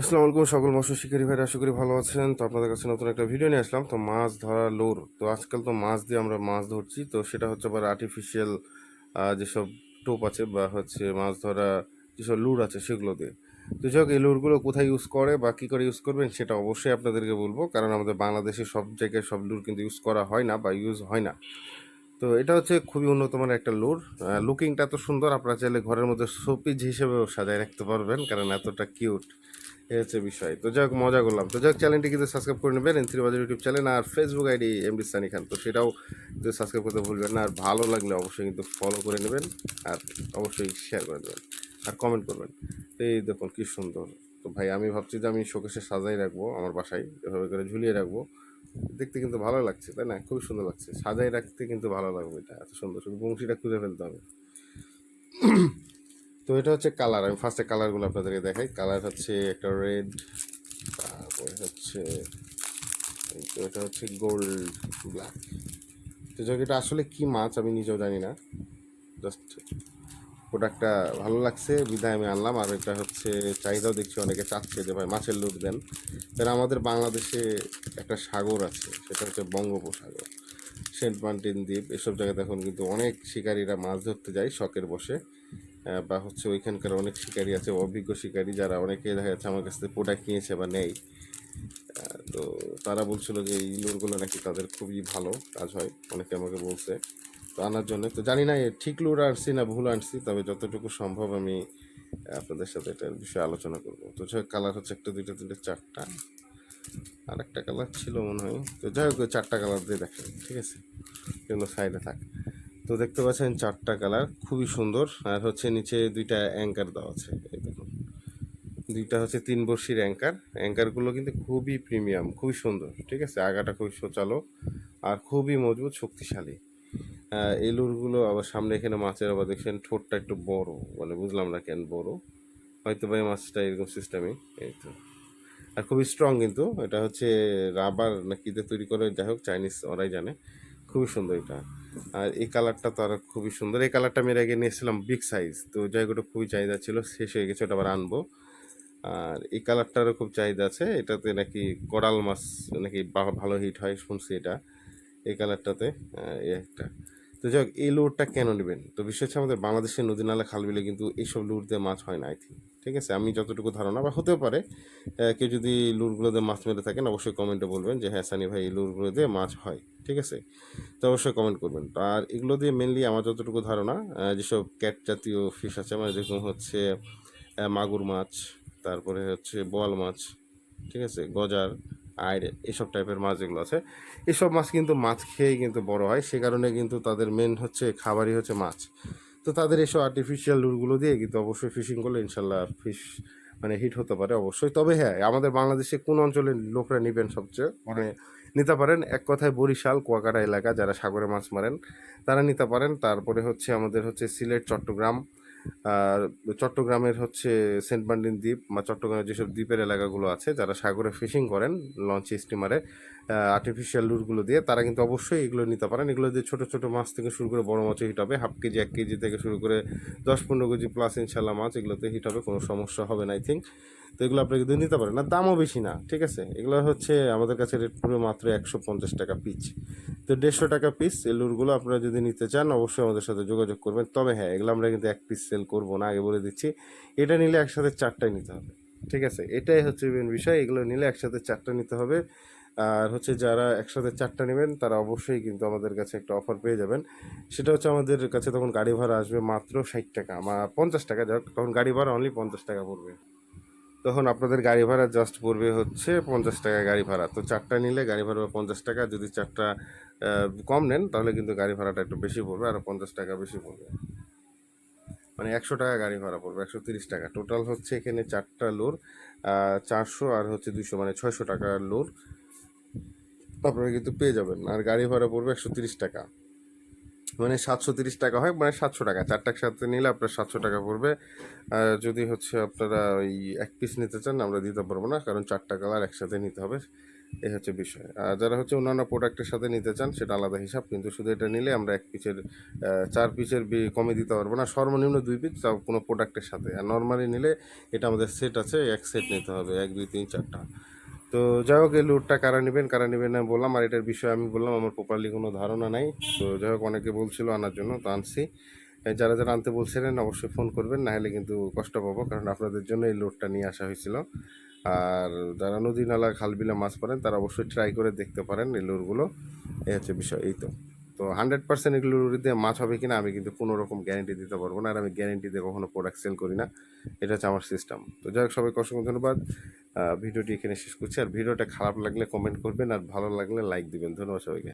আসসালামু আলাইকুম সকল মৎস্য শিকারী ভাইরা, আশা করি ভালো আছেন। তো আপনাদের কাছে নতুন একটা ভিডিও নিয়ে আসলাম। তো মাছ ধরা লোর, তো আজকাল তো মাছ দিয়ে আমরা মাছ ধরছি। তো সেটা হচ্ছে আবার আর্টিফিশিয়াল যেসব টোপ আছে বা হচ্ছে মাছ ধরা যেসব লুর আছে সেগুলো দিয়ে। তো যাই হোক, এই লুরগুলো কোথায় ইউজ করে বা কী করে ইউজ করবেন সেটা অবশ্যই আপনাদেরকে বলব। কারণ আমাদের বাংলাদেশে সব জায়গায় সব লুর কিন্তু ইউজ করা হয় না বা ইউজ হয় না। তো এটা হচ্ছে খুবই উন্নত মানের একটা লুর লুকিংটা এত সুন্দর, আপনারা চাইলে ঘরের মধ্যে শোপিজ হিসেবেও সাজায় রাখতে পারবেন, কারণ এতটা কিউট। এই হচ্ছে বিষয়। তো যাই মজা করলাম। তো যাই চ্যানেলটি কিন্তু সাবস্ক্রাইব করে নেবেন N three Bazar YouTube channel আর Facebook ID MD Sunny Khan তো সেটাও কিন্তু সাবস্ক্রাইব করতে ভুলবেন না, আর ভালো লাগলে অবশ্যই কিন্তু ফলো করে নেবেন, আর অবশ্যই শেয়ার করে দেবেন, আর কমেন্ট করবেন। তো এই দেখুন, কী সুন্দর। তো ভাই, আমি ভাবছি যে আমি শোকেশে সাজাই রাখব আমার বাসায়, এভাবে করে ঝুলিয়ে রাখব। দেখতে কিন্তু ভালো লাগছে, তাই না? খুবই সুন্দর লাগছে। সাজাই রাখতে কিন্তু ভালো লাগবে এটা, এত সুন্দর সুন্দর বংশীটা খুঁজে ফেলতে হবে। তো এটা হচ্ছে কালার আমি ফার্স্টে কালারগুলো আপনাদেরকে দেখাই। কালার হচ্ছে একটা রেড তারপরে হচ্ছে তো, এটা হচ্ছে গোল্ড ব্ল্যাক তো এটা আসলে কি মাছ আমি নিজেও জানি না। প্রোডাক্টটা ভালো লাগছে, বিদায় আমি আনলাম। আর এটা হচ্ছে, চাহিদাও দেখছি অনেকে চাচ্ছে যে, ভাই, মাছের লুট দেন। কারণ আমাদের বাংলাদেশে একটা সাগর আছে, সেটা হচ্ছে বঙ্গোপসাগর। সেন্ট মার্টিন দ্বীপ, এসব জায়গাতে এখন কিন্তু অনেক শিকারীরা মাছ ধরতে যায় শখের বসে বা হচ্ছে ওইখানকার অনেক শিকারী আছে, অভিজ্ঞ শিকারী যারা অনেকে দেখা যাচ্ছে আমার কাছ থেকে প্রোডাক্ট নিয়েছে বা নেই। তো তারা বলছিল যে, এই লুরগুলো নাকি তাদের খুবই ভালো কাজ হয়। অনেকে আমাকে বলছে। তো আনার জন্য। তো জানি না ঠিক লুর আনছি না ভুল আনছি, তবে যতটুকু সম্ভব আমি আপনাদের সাথে এটার বিষয়ে আলোচনা করব। তো যাই কালার হচ্ছে একটা, দুইটা, তিনটে, চারটা। আর একটা কালার ছিল মনে হয়। তো যাই হোক, চারটা কালার দিয়ে দেখেন, ঠিক আছে? এগুলো সাইডে থাক। তো দেখতে পাচ্ছেন চারটা কালার খুবই সুন্দর। আর হচ্ছে নিচে দুইটা অ্যাঙ্কার দেওয়া আছে, এই দেখুন। দুইটা হচ্ছে তিন বর্ষির অ্যাঙ্কার অ্যাঙ্কারগুলো কিন্তু খুবই প্রিমিয়াম খুবই সুন্দর, ঠিক আছে? আগাটা খুবই সোচালো, আর খুবই মজবুত, শক্তিশালী। এই লুরগুলো আবার সামনে এখানে মাছের আবার দেখছেন ঠোঁটটা একটু বড় মানে বুঝলাম না কেন বড়। হয়তো বা এই মাছটা এরকম সিস্টেমে এই তো। আর খুবই স্ট্রং কিন্তু, এটা হচ্ছে রাবার না কিতে তৈরি করে, যাই হোক চাইনিজ ওরাই জানে। খুবই সুন্দর এটা। আর এই কালারটা তো আরও খুবই সুন্দর। এই কালারটা আমি এর আগে নিয়েছিলাম বিগ সাইজ তো যাই ওটা খুবই চাহিদা ছিল, শেষ হয়ে গেছে, ওটা আবার আনব। আর এই কালারটারও খুব চাহিদা আছে, এটাতে নাকি কোরাল মাছ নাকি ভালো হিট হয়, শুনছি এটা। এই কালারটাতে এই একটা। তো যাই এই লুরটা কেন নেবেন? তো বিশেষ হচ্ছে আমাদের বাংলাদেশের নদী নালা খাল বিলে কিন্তু এইসব লুর দিয়ে মাছ হয় না আই থিঙ্ক ঠিক আছে? আমি যতটুকু ধারণা, বা হতেও পারে কেউ যদি লুরগুলো দিয়ে মাছ মেরে থাকেন, অবশ্যই কমেন্টে বলবেন যে হ্যাঁ সানি ভাই, এই লুরগুলো দিয়ে মাছ হয়। ঠিক আছে? তো অবশ্যই কমেন্ট করবেন। আর এগুলো দিয়ে মেনলি আমার যতটুকু ধারণা যেসব ক্যাট জাতীয় ফিশ আছে মানে যেরকম হচ্ছে মাগুর মাছ, তারপরে হচ্ছে বোয়াল মাছ, ঠিক আছে? গজার আইড় এসব টাইপের মাছ যেগুলো আছে, এসব মাছ কিন্তু মাছ খেয়েই কিন্তু বড় হয়। সে কারণে কিন্তু তাদের মেন হচ্ছে, খাবারই হচ্ছে মাছ। তো তাদের এসব আর্টিফিশিয়াল লুরগুলো দিয়ে কিন্তু অবশ্যই ফিশিং করলে ইনশাল্লাহ ফিশ মানে হিট হতে পারে অবশ্যই। তবে হ্যাঁ আমাদের বাংলাদেশে কোন অঞ্চলের লোকরা নেবেন সবচেয়ে? মানে নিতে পারেন, এক কথায় বরিশাল, কুয়াকাটা এলাকা, যারা সাগরে মাছ মারেন, তারা নিতে পারেন। তারপরে হচ্ছে আমাদের হচ্ছে সিলেট, চট্টগ্রাম আর চট্টগ্রামের হচ্ছে সেন্ট মার্টিন দ্বীপ বা চট্টগ্রামের যেসব দ্বীপের এলাকাগুলো আছে, যারা সাগরে ফিশিং করেন, লঞ্চ, স্টিমারে আর্টিফিশিয়াল লুরগুলো দিয়ে, তারা কিন্তু অবশ্যই এগুলো নিতে পারেন। এগুলো দিয়ে ছোটো ছোটো মাছ থেকে শুরু করে বড় মাছও হিট হবে। হাফ কেজি, এক কেজি থেকে শুরু করে দশ পনেরো কেজি প্লাস ইনশাল্লাহ মাছ এগুলোতে হিট হবে, কোনো সমস্যা হবে না আই থিঙ্ক তো এগুলো আপনি কিন্তু নিতে পারেন। না, দামও বেশি না, ঠিক আছে? এগুলো হচ্ছে আমাদের কাছে রেট পুরো মাত্র একশো পঞ্চাশ টাকা পিস তো দেড়শো টাকা পিস এই লুরগুলো আপনারা যদি নিতে চান, অবশ্যই আমাদের সাথে যোগাযোগ করবেন। তবে হ্যাঁ এগুলো আমরা কিন্তু এক পিস সেল করব না, আগে বলে দিচ্ছি। এটা নিলে একসাথে চারটাই নিতে হবে, ঠিক আছে? এটাই হচ্ছে মেন বিষয়। এগুলো নিলে একসাথে চারটা নিতে হবে। আর হচ্ছে যারা একসাথে চারটা নেবেন, তারা অবশ্যই কিন্তু আমাদের কাছে একটা অফার পেয়ে যাবেন। সেটা হচ্ছে আমাদের কাছে তখন গাড়ি ভাড়া আসবে মাত্র ষাট টাকা পঞ্চাশ টাকা। যাক, তখন গাড়ি ভাড়া অনলি পঞ্চাশ টাকা পড়বে। তখন আপনাদের গাড়ি ভাড়া জাস্ট পড়বে হচ্ছে পঞ্চাশ টাকা গাড়ি ভাড়া। তো চারটা নিলে গাড়ি ভাড়া পঞ্চাশ টাকা, যদি চারটা কম নেন তাহলে কিন্তু গাড়ি ভাড়াটা একটু বেশি পড়বে, আর পঞ্চাশ টাকা বেশি পড়বে। মানে একশো টাকা গাড়ি ভাড়া পড়বে, একশো তিরিশ টাকা। টোটাল হচ্ছে এখানে চারটা লোর চারশো আর হচ্ছে দুশো মানে ছয়শো টাকার লোর আপনারা কিন্তু পেয়ে যাবেন। আর গাড়ি ভাড়া পড়বে একশো তিরিশ টাকা। মানে সাতশো তিরিশ টাকা হয় মানে সাতশো টাকা। চারটার সাথে নিলে আপনার সাতশো টাকা পড়বে। আর যদি হচ্ছে আপনারা ওই এক পিস নিতে চান, আমরা দিতে পারব না, কারণ চারটা কালার একসাথে নিতে হবে। এই হচ্ছে বিষয়। আর যারা হচ্ছে অন্যান্য প্রোডাক্টের সাথে নিতে চান, সেটা আলাদা হিসাব, কিন্তু শুধু এটা নিলে আমরা এক পিসের চার পিসের কমে দিতে পারব না। সর্বনিম্ন দুই পিস তাও কোনো প্রোডাক্টের সাথে। আর নর্মালি নিলে এটা আমাদের সেট আছে, এক সেট নিতে হবে, এক, দুই, তিন, চারটা। তো যাই হোক, এই লুটটা কারা নেবেন কারা নেবেন না বললাম, আর এটার বিষয়ে আমি বললাম, আমার প্রপারলি কোনো ধারণা নাই। তো যাই হোক, অনেকে বলছিল আনার জন্য, তো আনছি। যারা যারা আনতে বলছিলেন, অবশ্যই ফোন করবেন, না হলে কিন্তু কষ্ট পাবো, কারণ আপনাদের জন্য এই লোডটা নিয়ে আসা হয়েছিল। আর যারা নদী নালা খালবিলা মাছ পারেন তারা অবশ্যই ট্রাই করে দেখতে পারেন এই লোরগুলো এই হচ্ছে বিষয়, এই তো। তো হান্ড্রেড পার্সেন্ট এগুলোর বিরুদ্ধে মাছ হবে কিনা আমি কিন্তু কোনো রকম গ্যারেন্টি দিতে পারব না। আর আমি গ্যারেন্টি দিয়ে কখনো প্রোডাক্ট সেল করি না। এটা হচ্ছে আমার সিস্টেম তো যাই হোক, সবাইকে অসংখ্য ধন্যবাদ। ভিডিওটি এখানে শেষ করছি। আর ভিডিওটা খারাপ লাগলে কমেন্ট করবেন। আর ভালো লাগলে লাইক দিবেন। ধন্যবাদ সবাইকে।